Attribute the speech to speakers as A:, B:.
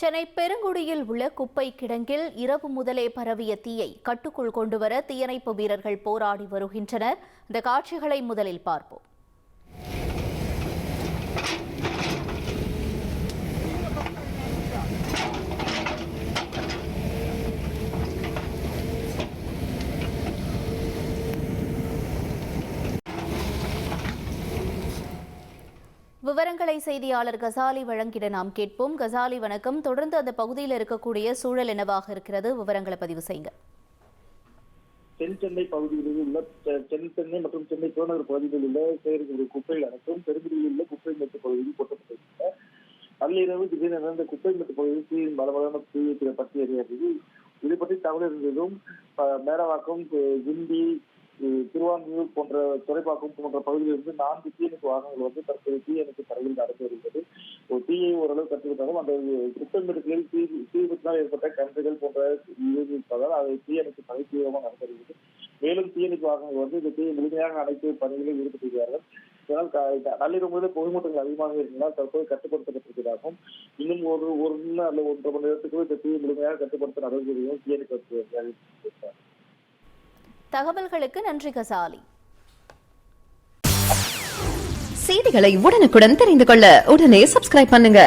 A: சென்னை பெருங்குடியில் உள்ள குப்பை கிடங்கில் இரவு முதலே பரவிய தீயை கட்டுக்குள் கொண்டுவர தீயணைப்பு வீரர்கள் போராடி வருகின்றனர். இந்த காட்சிகளை முதலில் பார்ப்போம். விவரங்களை செய்தியாளர் கசாலி வழங்கிட நாம் கேட்போம். கசாலி வணக்கம். தொடர்ந்து அந்த பகுதியில் இருக்கக்கூடிய சூழல் என்னவாக இருக்கிறது? விவரங்களை பதிவு செய்யுங்க.
B: தென் சென்னை பகுதிகளில் உள்ள தென் சென்னை மற்றும் சென்னை புறநகர் பகுதிகளில் உள்ள சேகரிக்கக்கூடிய குப்பைகள் அனைத்தும் பெருங்குடியில் உள்ள குப்பை மெட்டு பகுதியில் கொட்டப்பட்டிருக்கின்றன. நள்ளிரவு திடீரென நடந்த குப்பை மெட்டு பகுதியில் தீயின் பலபலமான தீ பற்றி எறியது இது பற்றி தகவல் இருந்ததும் மேலவாக்கம் ஹிந்தி கிண்டி கு- திருவான்மியூர் போன்ற துறைப்பாக்கம் போன்ற பகுதியிலிருந்து நான்கு தீயணைப்பு வாகனங்கள் வந்து தற்போது தீயணைப்பு தரையில் நடந்து வருகிறது ஒரு தீயை ஓரளவு கற்றுக்கிட்டாலும் அந்த குப்பை தீ தீ ஏற்பட்ட கன்றுகள் போன்ற இருப்பதால் அதை தீயணைப்பு பணி தீவிரமாக நடந்து வருகிறது மேலும் தீயணைப்பு வாகனங்கள் வந்து இந்த தீயை முழுமையாக அனைத்து பணிகளில் ஈடுபட்டிருக்கிறார்கள். இதனால் நள்ளிரவு முதல் பொதுமூட்டங்கள் அதிகமாக இருந்தால் தற்போது கட்டுப்படுத்தப்பட்டிருக்கிறதாகவும் இன்னும் ஒரு ஒரு அல்ல ஒன்றரை மணி நேரத்துக்குள் இந்த தீயை முழுமையாக கட்டுப்படுத்த நடவடிக்கைகளையும் தீயணைப்பு
A: தகவல்களுக்கு நன்றி கசாலி.
C: செய்திகளை உடனுக்குடன் தெரிந்து கொள்ள உடனே சப்ஸ்கிரைப் பண்ணுங்க.